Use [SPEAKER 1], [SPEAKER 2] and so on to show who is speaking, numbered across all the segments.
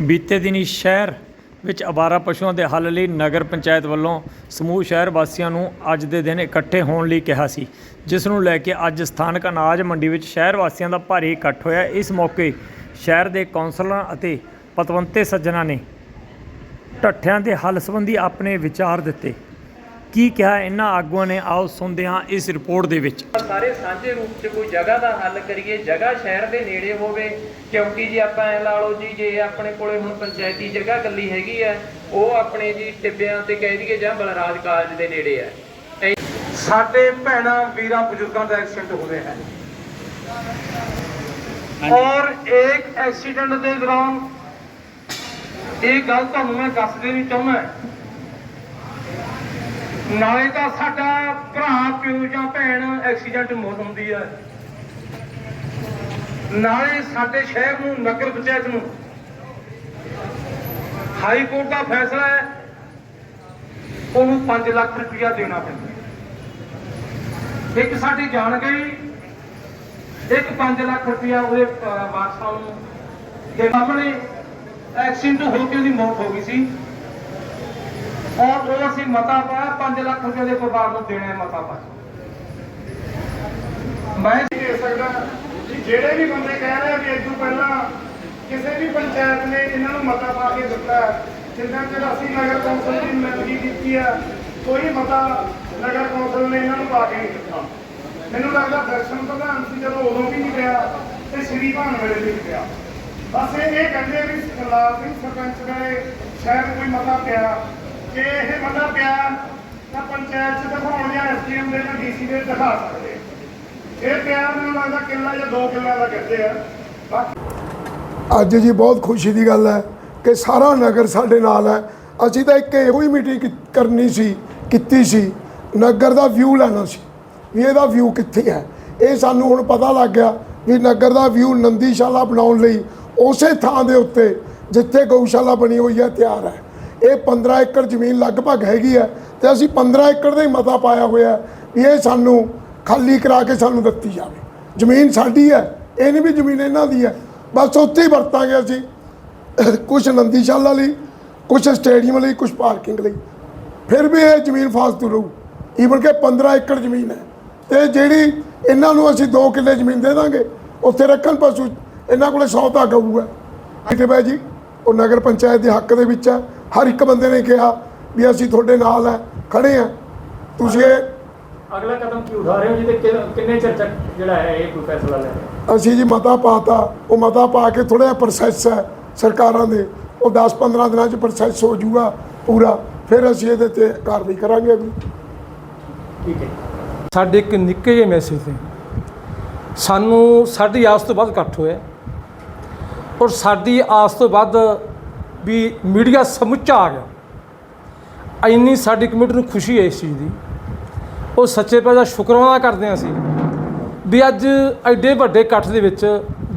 [SPEAKER 1] ਬੀਤੇ ਦਿਨੀ ਸ਼ਹਿਰ ਵਿੱਚ ਅਵਾਰਾ ਪਸ਼ੂਆਂ ਦੇ ਹੱਲ ਲਈ ਨਗਰ ਪੰਚਾਇਤ ਵੱਲੋਂ ਸਮੂਹ ਸ਼ਹਿਰ ਵਾਸੀਆਂ ਨੂੰ ਅੱਜ ਦੇ ਦਿਨ ਇਕੱਠੇ ਹੋਣ ਲਈ ਕਿਹਾ ਸੀ, ਜਿਸ ਨੂੰ ਲੈ ਕੇ ਅੱਜ ਸਥਾਨਕ ਅਨਾਜ ਮੰਡੀ ਵਿੱਚ ਸ਼ਹਿਰ ਵਾਸੀਆਂ ਦਾ ਭਾਰੀ ਇਕੱਠ ਹੋਇਆ। ਇਸ ਮੌਕੇ ਸ਼ਹਿਰ ਦੇ ਕੌਂਸਲਰਾਂ ਅਤੇ ਪਤਵੰਤੇ ਸੱਜਣਾ ਨੇ ਢੱਠਿਆਂ ਦੇ ਹੱਲ ਸੰਬੰਧੀ ਆਪਣੇ ਵਿਚਾਰ ਦਿੱਤੇ। ਕੀ ਕਿਹਾ ਇਹਨਾਂ ਆਗੂਆਂ ਨੇ? ਆਓ ਸੁਣਦੇ ਹਾਂ ਇਸ ਰਿਪੋਰਟ ਦੇ ਵਿੱਚ।
[SPEAKER 2] ਸਾਰੇ ਸਾਂਝੇ ਰੂਪ 'ਚ ਕੋਈ ਜਗ੍ਹਾ ਦਾ ਹੱਲ ਕਰੀਏ ਜਗ੍ਹਾ ਸ਼ਹਿਰ ਦੇ ਨੇੜੇ ਹੋਵੇ ਕਿਉਂਕਿ ਜੀ ਆਪਾਂ ਐ ਲਾ ਲਓ ਜੀ ਜੇ ਆਪਣੇ ਕੋਲੇ ਹੁਣ ਪੰਚਾਇਤੀ ਜਗ੍ਹਾ ਗੱਲੀ ਹੈਗੀ ਹੈ ਉਹ ਆਪਣੇ ਜੀ ਟਿੱਬਿਆਂ ਤੇ ਕਹਿ ਦਈਏ ਜਾਂ ਬਲਰਾਜ ਕਾਲਜ ਦੇ ਨੇੜੇ ਹੈ।
[SPEAKER 3] ਸਾਡੇ ਭੈਣਾਂ ਵੀਰਾਂ ਬਜ਼ੁਰਗਾਂ ਦਾ ਐਕਸੀਡੈਂਟ ਹੋ ਰਿਹਾ ਹੈ। ਔਰ ਇੱਕ ਐਕਸੀਡੈਂਟ ਦੇ ਦੌਰਾਨ ਇਹ ਗੱਲ ਤੁਹਾਨੂੰ ਮੈਂ ਦੱਸ ਦੇਣੀ ਚਾਹੁੰਦਾ ਨਾਲੇ ਤਾਂ ਸਾਡਾ ਭਰਾ ਪਿਓ ਜਾਂ ਭੈਣ ਐਕਸੀਡੈਂਟ ਮੌਤ ਹੁੰਦੀ ਹੈ ਨਾਲੇ ਸਾਡੇ ਸ਼ਹਿਰ ਨੂੰ ਨਗਰ ਪੰਚਾਇਤ ਨੂੰ ਹਾਈ ਕੋਰਟ ਦਾ ਫੈਸਲਾ ਹੈ। ਉਹਨੂੰ 5 ਲੱਖ ਰੁਪਇਆ ਦੇਣਾ ਪੈਂਦਾ ਇੱਕ ਸਾਡੀ ਜਾਣ ਗਈ ਇੱਕ 5 ਲੱਖ ਰੁਪਇਆ ਉਹਦੇ ਅਹ, ਵਾਰਸਾਂ ਨੂੰ ਦੇ ਸਾਹਮਣੇ ਐਕਸੀਡੈਂਟ ਹੋ ਕੇ ਉਹਦੀ ਮੌਤ ਹੋ ਗਈ ਸੀ। ਔਰ ਉਹ ਅਸੀਂ ਮਤਾ ਪਾਇਆ 5 ਲੱਖ ਰੁਪਏ ਦੇ ਪਰਿਵਾਰ ਨੂੰ ਦੇਣਾ ਮਤਾ ਪਾਇਆ। ਮੈਂ
[SPEAKER 4] ਦੇ ਸਕਦਾ ਕਿ ਜਿਹੜੇ ਵੀ ਬੰਦੇ ਕਹਿ ਰਹੇ ਵੀ ਇਸ ਪਹਿਲਾਂ ਕਿਸੇ ਵੀ ਪੰਚਾਇਤ ਨੇ ਇਹਨਾਂ ਨੂੰ ਮਤਾ ਪਾ ਕੇ ਦਿੱਤਾ ਜਿੰਨਾ ਚਿਰ ਅਸੀਂ ਨਗਰ ਕੌਂਸਲ ਦੀ ਨੁਮਾਇੰਦਗੀ ਕੀਤੀ ਆ ਕੋਈ ਮਤਾ ਨਗਰ ਕੌਂਸਲ ਨੇ ਇਹਨਾਂ ਨੂੰ ਪਾ ਕੇ ਨਹੀਂ ਦਿੱਤਾ। ਮੈਨੂੰ ਲੱਗਦਾ ਦਰਸ਼ਨ ਪ੍ਰਧਾਨ ਸੀ, ਜਦੋਂ ਉਦੋਂ ਵੀ ਨਹੀਂ ਪਿਆ ਤੇ ਸ੍ਰੀ ਭਾਨ ਵੇਲੇ ਵੀ ਨਹੀਂ ਬਸ ਇਹ ਇਹ ਕਹਿੰਦੇ ਵੀ ਸਰਦਾਰ ਸਿੰਘ ਸਰਪੰਚ ਦੇ ਸ਼ਾਇਦ ਕੋਈ ਮਤਾ ਪਿਆ। ਜੇ ਇਹ ਮਤਾ ਪਿਆ, ਤਾਂ ਪੰਚਾਇਤ ਚ ਦਿਖਾਉਣ ਜਾਂ ਐਸਡੀਐਮ ਦੇ ਜਾਂ ਡੀਸੀ ਦੇ ਦਿਖਾ ਸਕਦੇ। ਇਹ ਪਿਆਰ ਮੈਨੂੰ ਲੱਗਦਾ ਕਿੱਲਾ ਜਾਂ ਦੋ ਕਿੱਲਾ ਦਾ ਕਹਿੰਦੇ ਆ।
[SPEAKER 5] ਅੱਜ ਜੀ ਬਹੁਤ ਖੁਸ਼ੀ ਦੀ ਗੱਲ ਹੈ ਕਿ ਸਾਰਾ ਨਗਰ ਸਾਡੇ ਨਾਲ ਹੈ। ਅਸੀਂ ਤਾਂ ਇੱਕ ਇਹੋ ਹੀ ਮੀਟਿੰਗ ਕਰਨੀ ਸੀ, ਕੀਤੀ ਸੀ। ਨਗਰ ਦਾ ਵਿਊ ਲੈਣਾ ਸੀ ਵੀ ਇਹਦਾ ਵਿਊ ਕਿੱਥੇ ਹੈ। ਇਹ ਸਾਨੂੰ ਹੁਣ ਪਤਾ ਲੱਗ ਗਿਆ ਵੀ ਨਗਰ ਦਾ ਵਿਊ ਨੰਦੀਸ਼ਾਲਾ ਬਣਾਉਣ ਲਈ ਉਸੇ ਥਾਂ ਦੇ ਉੱਤੇ ਜਿੱਥੇ ਗਊਸ਼ਾਲਾ ਬਣੀ ਹੋਈ ਹੈ, ਤਿਆਰ ਹੈ। ਇਹ 15 ਏਕੜ ਜ਼ਮੀਨ ਲਗਭਗ ਹੈਗੀ ਹੈ ਤੇ ਅਸੀਂ 15 ਏਕੜ ਦਾ ਹੀ ਮਤਾ ਪਾਇਆ ਹੋਇਆ ਵੀ ਇਹ ਸਾਨੂੰ ਖਾਲੀ ਕਰਾ ਕੇ ਸਾਨੂੰ ਦਿੱਤੀ ਜਾਵੇ। ਜ਼ਮੀਨ ਸਾਡੀ ਹੈ ਇਹ ਨਹੀਂ ਵੀ ਜ਼ਮੀਨ ਇਹਨਾਂ ਦੀ ਹੈ ਬਸ ਉੱਥੇ ਹੀ ਵਰਤਾਂਗੇ ਅਸੀਂ ਕੁਝ ਨੰਦੀਸ਼ਾਲਾ ਲਈ ਕੁਝ ਸਟੇਡੀਅਮ ਲਈ ਕੁਝ ਪਾਰਕਿੰਗ ਲਈ। ਫਿਰ ਵੀ ਇਹ ਜ਼ਮੀਨ ਫਾਲਤੂ ਰਹੂ। ਈਵਨ ਕਿ 15 ਏਕੜ ਜ਼ਮੀਨ ਹੈ। ਤੇ ਜਿਹੜੀ ਇਹਨਾਂ ਨੂੰ ਅਸੀਂ 2 ਕਿੱਲੇ ਜ਼ਮੀਨ ਦੇ ਦਾਂਗੇ, ਉੱਥੇ ਰੱਖਣ ਪਸ਼ੂ, ਇਹਨਾਂ ਕੋਲੇ 100 ਤਾਂ ਗਊ ਹੈ ਠੀਕ ਹੈ ਜੀ? ਉਹ ਨਗਰ ਪੰਚਾਇਤ ਦੇ ਹੱਕ ਦੇ ਵਿੱਚ ਹੈ ਹਰ ਇੱਕ ਬੰਦੇ ਨੇ ਕਿਹਾ ਵੀ ਅਸੀਂ ਤੁਹਾਡੇ ਨਾਲ ਹੈ ਖੜੇ ਆ। ਤੁਸੀਂ ਇਹ
[SPEAKER 1] ਅਗਲਾ ਕਦਮ ਕੀ ਉਠਾ ਰਹੇ ਹੋ? ਜੀ ਤੇ ਕਿੰਨੇ ਚਿਰ ਤੱਕ ਜਿਹੜਾ ਹੈ ਇਹ ਕੋਈ ਫੈਸਲਾ ਲੈ
[SPEAKER 5] ਅਸੀਂ ਜੀ ਮਤਾ ਪਾਤਾ। ਉਹ ਮਤਾ ਪਾ ਕੇ ਥੋੜਾ ਜਿਹਾ ਪ੍ਰੋਸੈਸ ਹੈ ਸਰਕਾਰਾਂ ਦੇ। ਉਹ 10-15 ਦਿਨਾਂ ਚ ਪ੍ਰੋਸੈਸ ਹੋ ਜਾਊਗਾ ਪੂਰਾ। ਫਿਰ ਅਸੀਂ ਇਹਦੇ ਤੇ ਕਾਰਵਾਈ ਕਰਾਂਗੇ ਅਗਲੀ।
[SPEAKER 1] ਠੀਕ ਹੈ
[SPEAKER 6] ਸਾਡੇ ਇੱਕ ਨਿੱਕੇ ਜਿਹੇ ਮੈਸੇਜ ਤੇ ਸਾਨੂੰ ਸਾਡੀ ਆਸ ਤੋਂ ਵੱਧ ਇਕੱਠ ਹੋਇਆ। ਔਰ ਸਾਡੀ ਆਸ ਤੋਂ ਵੱਧ ਵੀ ਮੀਡੀਆ ਸਮੁੱਚਾ ਆ ਗਿਆ। ਇੰਨੀ ਸਾਡੀ ਕਮੇਟੀ ਨੂੰ ਖੁਸ਼ੀ ਹੈ ਇਸ ਚੀਜ਼ ਦੀ। ਉਹ ਸੱਚੇ ਪਿਆਰ ਦਾ ਸ਼ੁਕਰਾਨਾ ਕਰਦੇ ਹਾਂ ਅਸੀਂ ਵੀ ਅੱਜ ਐਡੇ ਵੱਡੇ ਇਕੱਠ ਦੇ ਵਿੱਚ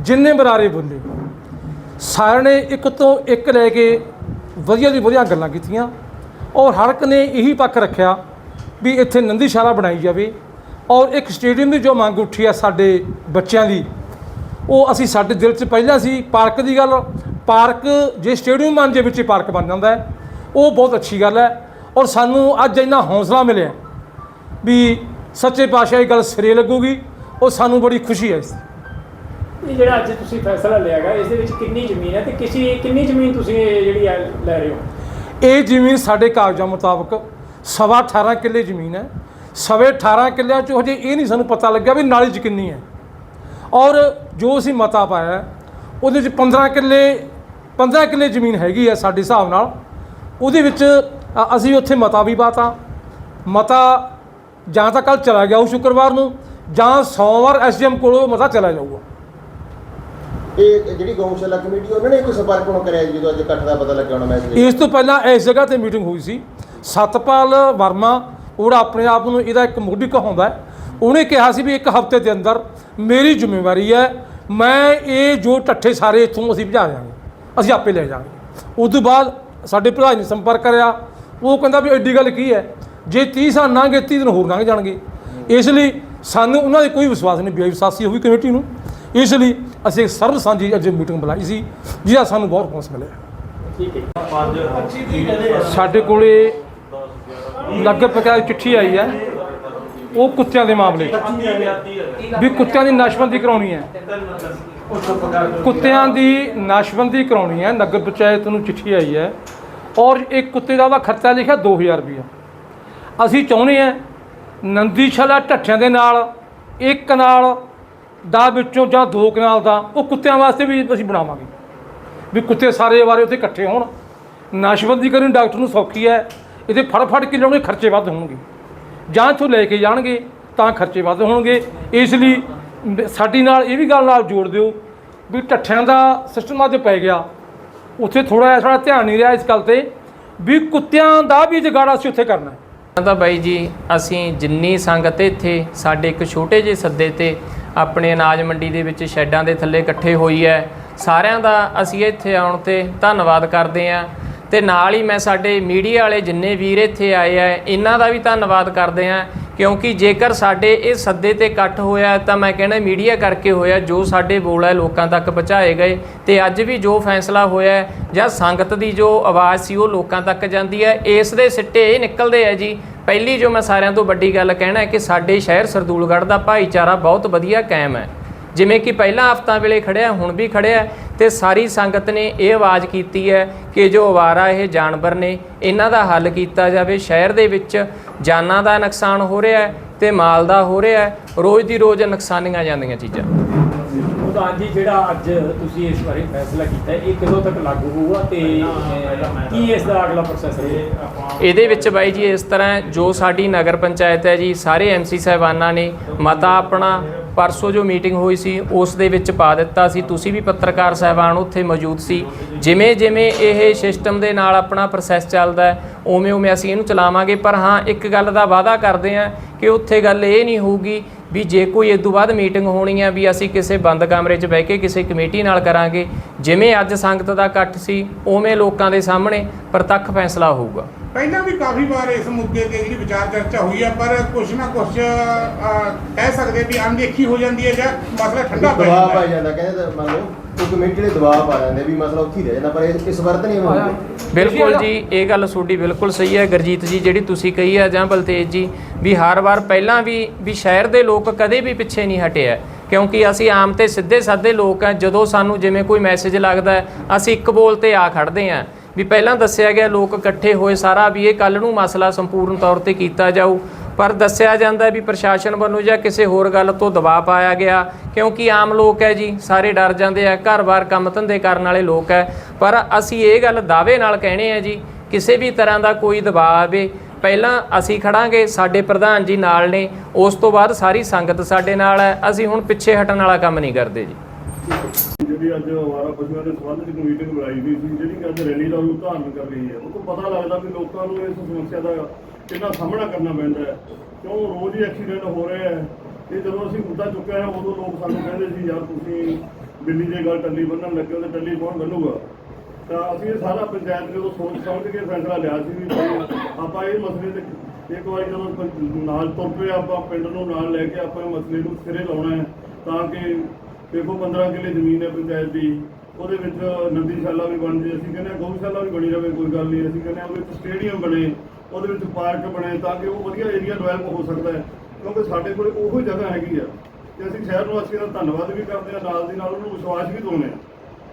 [SPEAKER 6] ਜਿੰਨੇ ਬਰਾਰੇ ਬੋਲੇ ਸਾਰਿਆਂ ਨੇ ਇੱਕ ਤੋਂ ਇੱਕ ਲੈ ਕੇ ਵਧੀਆ ਦੀ ਵਧੀਆ ਗੱਲਾਂ ਕੀਤੀਆਂ ਔਰ ਹਰ ਇੱਕ ਨੇ ਇਹੀ ਪੱਖ ਰੱਖਿਆ ਵੀ ਇੱਥੇ ਨੰਦੀਸ਼ਾਲਾ ਬਣਾਈ ਜਾਵੇ ਔਰ ਇੱਕ ਸਟੇਡੀਅਮ ਦੀ ਜੋ ਮੰਗ ਉੱਠੀ ਆ ਸਾਡੇ ਬੱਚਿਆਂ ਦੀ ਉਹ ਅਸੀਂ ਸਾਡੇ ਦਿਲ 'ਚ ਪਹਿਲਾਂ ਸੀ ਪਾਰਕ ਦੀ ਗੱਲ ਪਾਰਕ ਜੇ ਸਟੇਡੀਅਮ ਬਣ ਜੇ ਵਿੱਚ ਹੀ ਪਾਰਕ ਬਣ ਜਾਂਦਾ ਹੈ ਉਹ ਬਹੁਤ ਅੱਛੀ ਗੱਲ ਹੈ ਔਰ ਸਾਨੂੰ ਅੱਜ ਇੰਨਾ ਹੌਸਲਾ ਮਿਲਿਆ ਵੀ ਸੱਚੇ ਪਾਤਸ਼ਾਹ ਇਹ ਗੱਲ ਸਿਰੇ ਲੱਗੂਗੀ ਉਹ ਸਾਨੂੰ ਬੜੀ ਖੁਸ਼ੀ ਹੈ ਇਸ ਦੀ।
[SPEAKER 1] ਇਹ ਜਿਹੜਾ ਅੱਜ ਤੁਸੀਂ ਫੈਸਲਾ ਲਿਆਗਾ ਇਸ ਦੇ ਵਿੱਚ ਕਿੰਨੀ ਜ਼ਮੀਨ ਹੈ ਤੇ ਕਿਸੇ ਕਿੰਨੀ ਜ਼ਮੀਨ ਤੁਸੀਂ ਜਿਹੜੀ ਹੈ ਲੈ ਰਹੇ ਹੋ?
[SPEAKER 6] ਇਹ ਜ਼ਮੀਨ ਸਾਡੇ ਕਾਗਜ਼ਾਂ ਮੁਤਾਬਕ ਸਵਾ 18 ਕਿੱਲੇ ਜ਼ਮੀਨ ਹੈ। ਸਵੇ 18 ਕਿੱਲਿਆਂ ਚੋਂ ਹਜੇ ਇਹ ਨਹੀਂ ਸਾਨੂੰ ਪਤਾ ਲੱਗਿਆ ਵੀ ਨਾਲੀ 'ਚ ਕਿੰਨੀ ਹੈ। ਔਰ ਜੋ ਅਸੀਂ ਮਤਾ ਪਾਇਆ ਹੈ, ਉਹਦੇ 'ਚ 15 ਕਿੱਲੇ 15 ਕਿੱਲੇ ਜ਼ਮੀਨ ਹੈਗੀ ਹੈ ਸਾਡੇ ਹਿਸਾਬ ਨਾਲ। ਉਹਦੇ ਵਿੱਚ ਅ- ਅਸੀਂ ਉੱਥੇ ਮਤਾ ਵੀ ਪਾਤਾ। ਮਤਾ ਜਾਂ ਤਾਂ ਕੱਲ ਚਲਾ ਗਿਆ ਉਹ ਸ਼ੁੱਕਰਵਾਰ ਨੂੰ ਜਾਂ ਸੋਮਵਾਰ ਐਸਡੀਐਮ ਕੋਲ ਮਤਾ ਚਲਾ ਜਾਊਗਾ।
[SPEAKER 7] ਇਹ ਜਿਹੜੀ ਗਊਸ਼ਾਲਾ ਕਮੇਟੀ ਉਹਨਾਂ ਨੇ ਕੋਈ ਸੰਪਰਕ ਹੁਣ ਕਰਿਆ ਜੀ ਜਦੋਂ ਅੱਜ ਇਕੱਠ ਦਾ ਪਤਾ ਲੱਗਿਆ ਹੋਣਾ
[SPEAKER 6] ਇਸ ਤੋਂ ਪਹਿਲਾਂ ਇਸ ਜਗ੍ਹਾ ਤੇ ਮੀਟਿੰਗ ਹੋਈ ਸੀ। ਸਤਪਾਲ ਵਰਮਾ ਉਹਦਾ ਆਪਣੇ ਆਪ ਨੂੰ ਇਹਦਾ ਇੱਕ ਮੋਢੀ ਕਹਾਉਂਦਾ ਹੈ। ਉਹਨੇ ਕਿਹਾ ਸੀ ਵੀ ਇੱਕ ਹਫ਼ਤੇ ਦੇ ਅੰਦਰ ਮੇਰੀ ਜ਼ਿੰਮੇਵਾਰੀ ਹੈ ਮੈਂ ਇਹ ਜੋ ਟੱਠੇ ਸਾਰੇ ਇੱਥੋਂ ਅਸੀਂ ਭਜਾ ਜਾਵਾਂਗੇ ਅਸੀਂ ਆਪੇ ਲੈ ਜਾਵਾਂਗੇ। ਉਸ ਤੋਂ ਬਾਅਦ ਸਾਡੇ ਭਰਾ ਨੇ ਸੰਪਰਕ ਕਰਿਆ ਉਹ ਕਹਿੰਦਾ ਵੀ ਐਡੀ ਗੱਲ ਕੀ ਹੈ ਜੇ 30 ਸਾਲ ਲੰਘ ਗਏ 30 ਦਿਨ ਹੋਰ ਲੰਘ ਜਾਣਗੇ। ਇਸ ਲਈ ਸਾਨੂੰ ਉਹਨਾਂ ਦੇ ਕੋਈ ਵਿਸ਼ਵਾਸ ਨਹੀਂ ਬੇਵਿਸ਼ਵਾਸੀ ਹੋਈ ਕਮੇਟੀ ਨੂੰ। ਇਸ ਲਈ ਅਸੀਂ ਇੱਕ ਸਰਬ ਸਾਂਝੀ ਅੱਜ ਮੀਟਿੰਗ ਬੁਲਾਈ ਸੀ ਜਿਹਦਾ ਸਾਨੂੰ ਬਹੁਤ ਹੌਸਲਾ ਮਿਲਿਆ। ਸਾਡੇ ਕੋਲੇ ਨਗਰ ਪੰਚਾਇਤ ਚਿੱਠੀ ਆਈ ਹੈ। ਉਹ ਕੁੱਤਿਆਂ ਦੇ ਮਾਮਲੇ 'ਚ। ਵੀ ਕੁੱਤਿਆਂ ਦੀ ਨਸ਼ਬੰਦੀ ਕਰਾਉਣੀ ਹੈ। ਕੁੱਤਿਆਂ ਦੀ ਨਸ਼ਬੰਦੀ ਕਰਾਉਣੀ ਹੈ। ਨਗਰ ਪੰਚਾਇਤ ਨੂੰ ਚਿੱਠੀ ਆਈ ਹੈ। ਔਰ ਇੱਕ ਕੁੱਤੇ ਦਾ ਉਹਦਾ ਖਰਚਾ ਲਿਖਿਆ 2000 ਰੁਪਇਆ। ਅਸੀਂ ਚਾਹੁੰਦੇ ਹਾਂ ਨੰਦੀਸ਼ਾਲਾ ਢੱਠਿਆਂ ਦੇ ਨਾਲ ਇੱਕ ਕਨਾਲ ਦਾ ਵਿੱਚੋਂ ਜਾਂ ਦੋ ਕਨਾਲ ਦਾ ਉਹ ਕੁੱਤਿਆਂ ਵਾਸਤੇ ਵੀ ਅਸੀਂ ਬਣਾਵਾਂਗੇ। ਵੀ ਕੁੱਤੇ ਸਾਰੇ ਵਾਰੇ ਉੱਥੇ ਇਕੱਠੇ ਹੋਣ। ਨਸ਼ਬੰਦੀ ਕਰਨੀ ਡਾਕਟਰ ਨੂੰ ਸੌਖੀ ਹੈ। ਇਹਦੇ ਫੜ ਫੜ ਕੇ ਲਿਆਉਣੇ ਖਰਚੇ ਵੱਧ ਹੋਣਗੇ। ਜਾਂ ਇੱਥੋਂ ਲੈ ਕੇ ਜਾਣਗੇ ਤਾਂ ਖਰਚੇ ਵੱਧ ਹੋਣਗੇ। ਇਸ ਲਈ ਸਾਡੀ ਨਾਲ ਇਹ ਵੀ ਗੱਲ ਨਾਲ ਜੋੜ ਦਿਓ ਵੀ ਢੱਠਿਆਂ ਦਾ ਸਿਸਟਮ ਅੱਜ ਪੈ ਗਿਆ। ਉੱਥੇ ਥੋੜਾ ਜਿਹਾ ਸਾਡਾ ਧਿਆਨ ਨਹੀਂ ਰਿਹਾ ਇਸ ਗੱਲ ਤੇ ਵੀ ਕੁੱਤਿਆਂ ਦਾ ਵੀ ਜਗਾੜਾ ਅਸੀਂ ਉੱਥੇ ਕਰਨਾ ਹੈ।
[SPEAKER 2] ਤਾਂ ਬਾਈ ਜੀ, ਅਸੀਂ ਜਿੰਨੀ ਸੰਗਤ ਇੱਥੇ ਸਾਡੇ ਇੱਕ ਛੋਟੇ ਜਿਹੇ ਸੱਦੇ ਤੇ ਆਪਣੇ ਅਨਾਜ ਮੰਡੀ ਦੇ ਵਿੱਚ ਸ਼ੈੱਡਾਂ ਦੇ ਥੱਲੇ ਇਕੱਠੇ ਹੋਈ ਹੈ, ਸਾਰਿਆਂ ਦਾ ਅਸੀਂ ਇੱਥੇ ਆਉਣ ਤੇ ਧੰਨਵਾਦ ਕਰਦੇ ਹਾਂ। ਤੇ ਨਾਲ ਹੀ ਮੈਂ ਸਾਡੇ ਮੀਡੀਆ ਵਾਲੇ ਜਿੰਨੇ ਵੀਰ ਇੱਥੇ ਆਏ ਆ, ਇਹਨਾਂ ਦਾ ਵੀ ਧੰਨਵਾਦ ਕਰਦੇ ਹਾਂ ਕਿਉਂਕਿ ਜੇਕਰ ਸਾਡੇ ਇਹ ਸੱਦੇ ਤੇ ਇਕੱਠ ਹੋਇਆ ਤਾਂ ਮੈਂ ਕਹਿੰਦਾ ਮੀਡੀਆ ਕਰਕੇ ਹੋਇਆ, ਜੋ ਸਾਡੇ ਬੋਲ ਹੈ ਲੋਕਾਂ ਤੱਕ ਪਹੁੰਚਾਏ ਗਏ ਤੇ ਅੱਜ ਵੀ ਜੋ ਫੈਸਲਾ ਹੋਇਆ ਜਾਂ ਸੰਗਤ ਦੀ ਜੋ ਆਵਾਜ਼ ਸੀ ਉਹ ਲੋਕਾਂ ਤੱਕ ਜਾਂਦੀ ਹੈ, ਇਸ ਦੇ ਸਿੱਟੇ ਇਹ ਨਿਕਲਦੇ ਆ ਜੀ। ਪਹਿਲੀ ਜੋ ਮੈਂ ਸਾਰਿਆਂ ਤੋਂ ਵੱਡੀ ਗੱਲ ਕਹਿਣਾ ਹੈ ਕਿ ਸਾਡੇ ਸ਼ਹਿਰ ਸਰਦੂਲਗੜ੍ਹ ਦਾ ਭਾਈਚਾਰਾ ਬਹੁਤ ਵਧੀਆ ਕਾਇਮ ਹੈ। ਜਿਵੇਂ ਕਿ ਪਹਿਲਾਂ ਹਫ਼ਤਾ ਵੇਲੇ ਖੜਿਆ, ਹੁਣ ਵੀ ਖੜਿਆ ਤੇ ਸਾਰੀ ਸੰਗਤ ਨੇ ਇਹ ਆਵਾਜ਼ ਕੀਤੀ ਹੈ ਕਿ ਜੋ ਅਵਾਰਾ ਇਹ ਜਾਨਵਰ ਨੇ ਇਹਨਾਂ ਦਾ ਹੱਲ ਕੀਤਾ ਜਾਵੇ। ਸ਼ਹਿਰ ਦੇ ਵਿੱਚ ਜਾਨਾਂ ਦਾ ਨੁਕਸਾਨ ਹੋ ਰਿਹਾ ਹੈ ਤੇ ਮਾਲ ਦਾ ਹੋ ਰਿਹਾ ਹੈ। ਰੋਜ਼ ਦੀ ਰੋਜ਼ ਨੁਕਸਾਨੀਆਂ ਜਾਂਦੀਆਂ ਚੀਜ਼ਾਂ।
[SPEAKER 1] ਪ੍ਰਧਾਨ ਜੀ ਜਿਹੜਾ ਅੱਜ ਤੁਸੀਂ ਇਸ ਬਾਰੇ ਫੈਸਲਾ ਕੀਤਾ ਇਹ ਕਦੋਂ ਤੱਕ ਲਾਗੂ ਹੋਊਗਾ ਤੇ ਕੀ ਇਸ ਦਾ ਅਗਲਾ ਪ੍ਰੋਸੈਸ ਹੈ?
[SPEAKER 2] ਇਹਦੇ ਵਿੱਚ ਬਾਈ ਜੀ ਇਸ ਤਰ੍ਹਾਂ ਜੋ ਸਾਡੀ ਨਗਰ ਪੰਚਾਇਤ ਹੈ ਜੀ ਸਾਰੇ ਐਮਸੀ ਸਾਹਿਬਾਨਾਂ ਨੇ ਮਤਾ ਆਪਣਾ ਪਰਸੋਂ ਜੋ ਮੀਟਿੰਗ ਹੋਈ ਸੀ, ਉਸ ਦੇ ਵਿੱਚ ਪਾ ਦਿੱਤਾ ਸੀ। ਤੁਸੀਂ ਵੀ ਪੱਤਰਕਾਰ ਸਾਹਿਬਾਨ ਉੱਥੇ ਮੌਜੂਦ ਸੀ। ਜਿਵੇਂ ਜਿਵੇਂ ਇਹ ਸਿਸਟਮ ਦੇ ਨਾਲ ਆਪਣਾ ਪ੍ਰੋਸੈਸ ਚੱਲਦਾ ਹੈ, ਉਵੇਂ ਉਵੇਂ ਅਸੀਂ ਇਹਨੂੰ ਚਲਾਵਾਂਗੇ। ਪਰ ਹਾਂ, ਇੱਕ ਗੱਲ ਦਾ ਵਾਅਦਾ ਕਰਦੇ ਹਾਂ ਕਿ ਉੱਥੇ ਗੱਲ ਇਹ ਨਹੀਂ ਹੋਊਗੀ ਵੀ ਜੇ ਕੋਈ ਇਸ ਤੋਂ ਬਾਅਦ ਮੀਟਿੰਗ ਹੋਣੀ ਹੈ ਵੀ ਅਸੀਂ ਕਿਸੇ ਬੰਦ ਕਮਰੇ 'ਚ ਬਹਿ ਕੇ ਕਿਸੇ ਕਮੇਟੀ ਨਾਲ ਕਰਾਂਗੇ। ਜਿਵੇਂ ਅੱਜ ਸੰਗਤ ਦਾ ਇਕੱਠ ਸੀ, ਉਵੇਂ ਲੋਕਾਂ ਦੇ ਸਾਹਮਣੇ ਪ੍ਰਤੱਖ ਫੈਸਲਾ ਹੋਊਗਾ।
[SPEAKER 4] ਪਹਿਲਾਂ ਵੀ ਕਾਫੀ ਵਾਰ ਇਸ ਮੁੱਦੇ ਤੇ ਜਿਹੜੀ ਵਿਚਾਰ ਚਰਚਾ ਹੋਈ ਹੈ ਪਰ ਕੁਛ ਨਾ ਕੁਛ ਅਹ, ਕਹਿ ਸਕਦੇ ਵੀ ਅਣਦੇਖੀ ਹੋ ਜਾਂਦੀ ਹੈ ਜਾਂ ਮਸਲਾ ਠੰਡਾ ਪੈ
[SPEAKER 7] ਦਬਾਅ
[SPEAKER 4] ਜਾਂਦਾ
[SPEAKER 7] ਪੈ
[SPEAKER 4] ਹੈ
[SPEAKER 7] ਜਾਂਦਾ ਕਹਿੰਦੇ ਤਾਂ ਮੰਨ ਲਓ ਕੋਈ ਕਮੇਟੀ ਦੇ ਦਬਾਅ ਪਾ ਜਾਂਦੇ ਵੀ ਮਸਲਾ ਉੱਥੇ ਹੀ ਰਹਿ ਜਾਂਦਾ ਪਰ ਇਸ ਇਸ ਵਾਰ ਤਾਂ ਨਹੀਂ ਹੋਊਗਾ
[SPEAKER 2] ਬਿਲਕੁਲ ਜੀ ਇਹ ਗੱਲ ਤੁਹਾਡੀ ਬਿਲਕੁਲ ਸਹੀ ਹੈ ਗੁਰਜੀਤ ਜੀ ਜਿਹੜੀ ਤੁਸੀਂ ਕਹੀ ਹੈ ਜਾਂ ਬਲਤੇਜ ਜੀ ਵੀ ਹਰ ਵਾਰ ਪਹਿਲਾਂ ਵੀ ਵੀ ਸ਼ਹਿਰ ਦੇ ਲੋਕ ਕਦੇ ਵੀ ਪਿੱਛੇ ਨਹੀਂ ਹਟੇ ਹੈ ਕਿਉਂਕਿ ਅਸੀਂ ਆਮ ਤੇ ਸਿੱਧੇ ਸਾਦੇ ਲੋਕ ਹਾਂ ਜਦੋਂ ਸਾਨੂੰ ਜਿਵੇਂ ਕੋਈ ਮੈਸੇਜ ਲੱਗਦਾ ਹੈ ਅਸੀਂ ਇੱਕ ਬੋਲ ਤੇ ਆ ਖੜਦੇ ਹਾਂ ਵੀ ਪਹਿਲਾਂ ਦੱਸਿਆ ਗਿਆ ਲੋਕ ਇਕੱਠੇ ਹੋਏ ਸਾਰਾ ਵੀ ਇਹ ਕੱਲ ਨੂੰ ਮਸਲਾ ਸੰਪੂਰਨ ਤੌਰ ਤੇ ਕੀਤਾ ਜਾਊ। ਪਰ ਦੱਸਿਆ ਜਾਂਦਾ ਵੀ ਪ੍ਰਸ਼ਾਸਨ ਵੱਲੋਂ ਜਾਂ ਕਿਸੇ ਹੋਰ ਗੱਲ ਤੋਂ ਦਬਾਅ ਪਾਇਆ ਗਿਆ, ਕਿਉਂਕਿ ਆਮ ਲੋਕ ਹੈ ਜੀ, ਸਾਰੇ ਡਰ ਜਾਂਦੇ ਆ, ਘਰ-ਬਾਰ ਕੰਮ ਧੰਦੇ ਕਰਨ ਵਾਲੇ ਲੋਕ ਹੈ। ਪਰ ਅਸੀਂ ਇਹ ਗੱਲ ਦਾਅਵੇ ਨਾਲ ਕਹਿਣੇ ਆ ਜੀ, ਕਿਸੇ ਵੀ ਤਰ੍ਹਾਂ ਦਾ ਕੋਈ ਦਬਾਅ ਆਵੇ, ਪਹਿਲਾਂ ਅਸੀਂ ਖੜਾਂਗੇ, ਸਾਡੇ ਪ੍ਰਧਾਨ ਜੀ ਨਾਲ ਨੇ, ਉਸ ਤੋਂ ਬਾਅਦ ਸਾਰੀ ਸੰਗਤ ਸਾਡੇ ਨਾਲ ਹੈ, ਅਸੀਂ ਹੁਣ ਪਿੱਛੇ ਹਟਣ ਵਾਲਾ ਕੰਮ ਨਹੀਂ ਕਰਦੇ ਜੀ।
[SPEAKER 8] ਜਿਹੜੀ ਅੱਜ ਅਵਾਰਾ ਪਸ਼ੂਆਂ ਦੇ ਸੰਬੰਧ ਵਿੱਚ ਮੀਟਿੰਗ ਬੁਲਾਈ ਗਈ ਸੀ। ਜਿਹੜੀ ਕਿ ਅੱਜ ਰੈਲੀ ਦਾ ਰੂਪ ਧਾਰਨ ਕਰ ਰਹੀ ਹੈ ਉਹ ਤੋਂ ਪਤਾ ਲੱਗਦਾ ਵੀ ਲੋਕਾਂ ਨੂੰ ਇਸ ਸਮੱਸਿਆ ਦਾ ਕਿੰਨਾ ਸਾਹਮਣਾ ਕਰਨਾ ਪੈਂਦਾ ਹੈ। ਕਿਉਂ ਰੋਜ਼ ਹੀ ਐਕਸੀਡੈਂਟ ਹੋ ਰਹੇ ਹੈ? ਤੇ ਜਦੋਂ ਅਸੀਂ ਮੁੱਦਾ ਚੁੱਕਿਆ ਹੈ, ਉਦੋਂ ਲੋਕ ਸਾਨੂੰ ਕਹਿੰਦੇ ਸੀ, ਯਾਰ ਤੁਸੀਂ ਬਿੱਲੀ ਦੇ ਗੱਲ ਟੱਲੀ ਬੰਨਣ ਲੱਗੇ ਹੋ ਤੇ ਟੱਲੀ ਕੌਣ ਬੰਨੂਗਾ? ਤਾਂ ਅਸੀਂ ਇਹ ਸਾਰਾ ਪੰਚਾਇਤ ਨੇ ਉਹ ਸੋਚ ਸਮਝ ਕੇ ਫੈਸਲਾ ਲਿਆ ਸੀ ਵੀ ਆਪਾਂ ਇਹ ਮਸਲੇ ਤੇ ਇੱਕ ਵਾਰੀ ਜਦੋਂ ਪੰ- ਨਾਲ ਤੁਰ ਪਏ, ਆਪਾਂ ਪਿੰਡ ਨੂੰ ਨਾਲ ਲੈ ਕੇ ਆਪਾਂ ਮਸਲੇ ਨੂੰ ਸਿਰੇ ਲਾਉਣਾ ਹੈ, ਤਾਂ ਕਿ ਦੇਖੋ 15 ਕਿੱਲੇ ਜ਼ਮੀਨ ਹੈ ਪੰਚਾਇਤ ਦੀ, ਉਹਦੇ ਵਿੱਚ ਨੰਦੀਸ਼ਾਲਾ ਵੀ ਬਣ ਜੇ ਅਸੀਂ ਕਹਿੰਦੇ ਹਾਂ ਗਊਸ਼ਾਲਾ ਵੀ ਬਣੀ ਰਵੇ ਕੋਈ ਗੱਲ ਨਹੀਂ। ਅਸੀਂ ਕਹਿੰਦੇ ਹਾਂ ਉਹਦੇ ਵਿੱਚ ਸਟੇਡੀਅਮ ਬਣੇ, ਉਹਦੇ ਵਿੱਚ ਪਾਰਕ ਬਣੇ ਤਾਂ ਕਿ ਉਹ ਵਧੀਆ ਏਰੀਆ ਡਿਵੈਲਪ ਹੋ ਸਕਦਾ ਹੈ। ਕਿਉਂਕਿ ਸਾਡੇ ਕੋਲ ਉਹੋ ਹੀ ਜਗ੍ਹਾ ਹੈਗੀ ਆ। ਤੇ ਅਸੀਂ ਸ਼ਹਿਰ ਵਾਸੀਆਂ ਦਾ ਧੰਨਵਾਦ ਵੀ ਕਰਦੇ ਹਾਂ, ਨਾਲ ਦੀ ਨਾਲ ਉਹਨੂੰ ਵਿਸ਼ਵਾਸ ਵੀ ਦਿਵਾਉਂਦੇ ਹਾਂ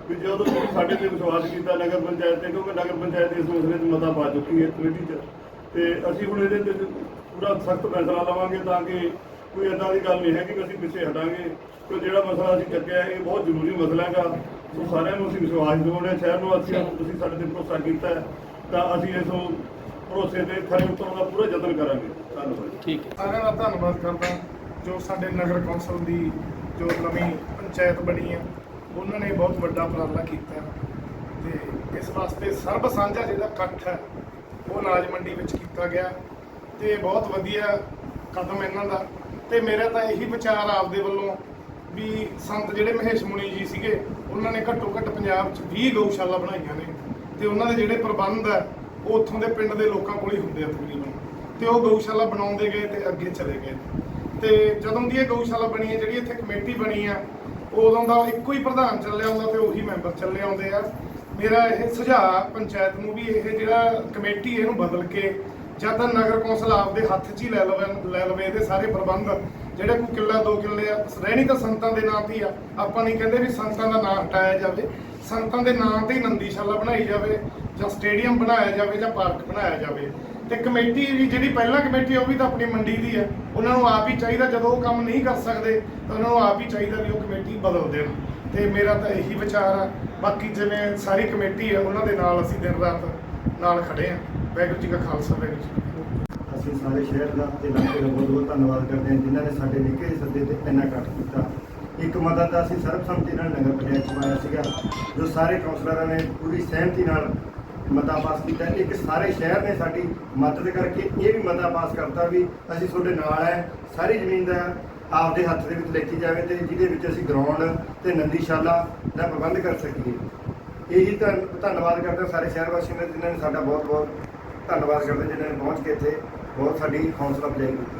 [SPEAKER 8] ਵੀ ਜਦੋਂ ਤੁਸੀਂ ਸਾਡੇ ਤੇ ਵਿਸ਼ਵਾਸ ਕੀਤਾ ਨਗਰ ਪੰਚਾਇਤ ਤੇ, ਕਿਉਂਕਿ ਨਗਰ ਪੰਚਾਇਤ ਇਸ ਮਸਲੇ 'ਚ ਮਤਾ ਪਾ ਚੁੱਕੀ ਹੈ, ਕਮੇਟੀ 'ਚ। ਤੇ ਅਸੀਂ ਹੁਣ ਇਹਦੇ ਤੇ ਪੂਰਾ ਸਖਤ ਫੈਸਲਾ ਲਵਾਂਗੇ ਤਾਂ ਕਿ ਕੋਈ ਏਦਾਂ ਦੀ ਗੱਲ ਨਹੀਂ ਹੈਗੀ ਕਿ ਅਸੀਂ ਪਿੱਛੇ ਹਟਾਂਗੇ। ਕਿ ਜਿਹੜਾ ਮਸਲਾ ਅਸੀਂ ਚੱਕਿਆ ਇਹ ਬਹੁਤ ਜ਼ਰੂਰੀ ਮਸਲਾ ਹੈਗਾ। ਸੋ ਸਾਰਿਆਂ ਨੂੰ ਅਸੀਂ ਵਿਸ਼ਵਾਸ ਦਿਵਾਉਂਦੇ ਹਾਂ, ਸ਼ਹਿਰ ਨੂੰ ਅਸੀਂ ਤੁਸੀਂ ਸਾਡੇ ਤੇ ਭਰੋਸਾ ਕੀਤਾ ਤਾਂ ਅਸੀਂ ਇਸ ਨੂੰ ਭਰੋਸੇ ਤੇ ਖਰੇ ਉਤਰਨ ਦਾ ਪੂਰਾ ਯਤਨ ਕਰਾਂਗੇ। ਧੰਨਵਾਦ
[SPEAKER 4] ਸਾਰਿਆਂ ਦਾ ਧੰਨਵਾਦ ਕਰਦਾ ਜੋ ਸਾਡੇ ਨਗਰ ਕੌਂਸਲ ਦੀ ਜੋ ਨਵੀਂ ਪੰਚਾਇਤ ਬਣੀ ਹੈ, ਉਹਨਾਂ ਨੇ ਬਹੁਤ ਵੱਡਾ ਉਪਰਾਲਾ ਕੀਤਾ ਤੇ ਇਸ ਵਾਸਤੇ ਸਰਬ ਸਾਂਝਾ ਜਿਹੜਾ ਇਕੱਠ ਹੈ, ਉਹ ਅਨਾਜ ਮੰਡੀ ਵਿੱਚ ਕੀਤਾ ਗਿਆ। ਤੇ ਬਹੁਤ ਵਧੀਆ ਕਦਮ ਇਹਨਾਂ ਦਾ ਤੇ ਮੇਰਾ ਤਾਂ ਇਹੀ ਵਿਚਾਰ ਆਪਦੇ ਵੱਲੋਂ ਵੀ ਸੰਤ ਜਿਹੜੇ ਮਹੇਸ਼ ਮੁਨੀ ਜੀ ਸੀਗੇ, ਉਹਨਾਂ ਨੇ ਘੱਟੋ ਘੱਟ ਪੰਜਾਬ 'ਚ 20 ਗਊਸ਼ਾਲਾ ਬਣਾਈਆਂ ਨੇ। ਤੇ ਉਹਨਾਂ ਦੇ ਜਿਹੜੇ ਪ੍ਰਬੰਧ ਆ, ਉਹ ਉੱਥੋਂ ਦੇ ਪਿੰਡ ਦੇ ਲੋਕਾਂ ਕੋਲ ਹੀ ਹੁੰਦੇ ਆ ਤਕਰੀਬਨ। ਤੇ ਉਹ ਗਊਸ਼ਾਲਾ ਬਣਾਉਂਦੇ ਗਏ ਤੇ ਅੱਗੇ ਚਲੇ ਗਏ। ਤੇ ਜਦੋਂ ਦੀ ਇਹ ਗਊਸ਼ਾਲਾ ਬਣੀ ਹੈ, ਜਿਹੜੀ ਇੱਥੇ ਕਮੇਟੀ ਬਣੀ ਆ, ਉਦੋਂ ਦਾ ਇੱਕੋ ਹੀ ਪ੍ਰਧਾਨ ਚੱਲਿਆ ਆਉਂਦਾ ਤੇ ਉਹੀ ਮੈਂਬਰ ਚੱਲੇ ਆਉਂਦੇ ਆ। ਮੇਰਾ ਇਹ ਸੁਝਾਅ, ਪੰਚਾਇਤ ਨੂੰ ਵੀ ਇਹ ਜਿਹੜਾ ਕਮੇਟੀ, ਇਹਨੂੰ ਬਦਲ ਕੇ ਜਾਂ ਤਾਂ ਨਗਰ ਕੌਂਸਲ ਆਪਦੇ ਹੱਥ 'ਚ ਹੀ ਲੈ ਲਵੇ ਲੈ ਲਵੇ ਇਹਦੇ ਸਾਰੇ ਪ੍ਰਬੰਧ, ਜਿਹੜੇ ਕੋਈ ਕਿੱਲਾ, ਦੋ ਕਿੱਲੇ ਆ। ਰਹਿਣੀ ਤਾਂ ਸੰਤਾਂ ਦੇ ਨਾਂ ਤੇ ਹੀ ਆ। ਆਪਾਂ ਨਹੀਂ ਕਹਿੰਦੇ ਵੀ ਸੰਤਾਂ ਦਾ ਨਾਂ ਹਟਾਇਆ ਜਾਵੇ। ਸੰਤਾਂ ਦੇ ਨਾਂ ਤੇ ਹੀ ਨੰਦੀਸ਼ਾਲਾ ਬਣਾਈ ਜਾਵੇ, ਜਾਂ ਸਟੇਡੀਅਮ ਬਣਾਇਆ ਜਾਵੇ, ਜਾਂ ਪਾਰਕ ਬਣਾਇਆ ਜਾਵੇ। ਤੇ ਕਮੇਟੀ ਵੀ, ਜਿਹੜੀ ਪਹਿਲਾਂ ਕਮੇਟੀ ਉਹ ਵੀ ਤਾਂ ਆਪਣੀ ਮੰਡੀ ਦੀ ਹੈ ਉਹਨਾਂ ਨੂੰ ਆਪ ਹੀ ਚਾਹੀਦਾ, ਜਦੋਂ ਉਹ ਕੰਮ ਨਹੀਂ ਕਰ ਸਕਦੇ, ਤਾਂ ਉਹਨਾਂ ਨੂੰ ਆਪ ਹੀ ਚਾਹੀਦਾ ਵੀ ਉਹ ਕਮੇਟੀ ਬਦਲ ਦੇਣ। ਤੇ ਮੇਰਾ ਤਾਂ ਇਹੀ ਵਿਚਾਰ ਆ। ਬਾਕੀ ਜਿਵੇਂ ਸਾਰੀ ਕਮੇਟੀ ਹੈ ਉਹਨਾਂ ਦੇ ਨਾਲ ਅਸੀਂ ਦਿਨ ਰਾਤ ਨਾਲ ਖੜੇ ਆ। ਵਾਹਿਗੁਰੂ ਜੀ ਕਾ ਖਾਲਸਾ, ਵਾਹਿਗੁਰੂ ਜੀ ਕੀ ਫਤਿਹ।
[SPEAKER 9] ਅਸੀਂ ਸਾਰੇ ਸ਼ਹਿਰ ਦਾ ਤੇ ਇਲਾਕੇ ਦਾ ਬਹੁਤ ਬਹੁਤ ਧੰਨਵਾਦ ਕਰਦੇ ਹਾਂ ਜਿਨ੍ਹਾਂ ਨੇ ਸਾਡੇ ਨਿੱਕੇ ਸੱਦੇ ਤੇ ਇੰਨਾ ਇਕੱਠ ਕੀਤਾ। ਇੱਕ ਮਦਦ ਤਾਂ ਅਸੀਂ ਸਰਬਸੰਮਤੀ ਨਾਲ ਨਗਰ ਪੰਚਾਇਤ ਚ ਪਾਇਆ ਸੀਗਾ, ਜੋ ਸਾਰੇ ਕਾਉਂਸਲਰਾਂ ਨੇ ਪੂਰੀ ਸਹਿਮਤੀ ਨਾਲ ਮਤਾ ਪਾਸ ਕੀਤਾ। ਇੱਕ ਸਾਰੇ ਸ਼ਹਿਰ ਨੇ ਸਾਡੀ ਮਦਦ ਕਰਕੇ ਇਹ ਵੀ ਮਤਾ ਪਾਸ ਕਰਤਾ ਵੀ ਅਸੀਂ ਤੁਹਾਡੇ ਨਾਲ ਹੈ, ਸਾਰੀ ਜ਼ਮੀਨ ਦਾ ਆਪਦੇ ਹੱਥ ਦੇ ਵਿੱਚ ਲੈਤੀ ਜਾਵੇ ਤੇ ਜਿਹਦੇ ਵਿੱਚ ਅਸੀਂ ਗਰਾਊਂਡ ਤੇ ਨੰਦੀਸ਼ਾਲਾ ਦਾ ਪ੍ਰਬੰਧ ਕਰ ਸਕੀਏ। ਇਹੀ ਤਾਂ ਧੰਨਵਾਦ ਕਰਦਾ ਸਾਰੇ ਸ਼ਹਿਰ ਵਾਸੀਆਂ ਦਾ ਜਿਨ੍ਹਾਂ ਨੇ ਸਾਡਾ ਬਹੁਤ ਬਹੁਤ ਧੰਨਵਾਦ ਕਰਦੇ ਜਿਨ੍ਹਾਂ ਨੇ ਪਹੁੰਚ ਕੇ ਇੱਥੇ ਬਹੁਤ ਸਾਡੀ ਹੌਸਲਾ ਅਫਜ਼ਾਈ ਕੀਤੀ।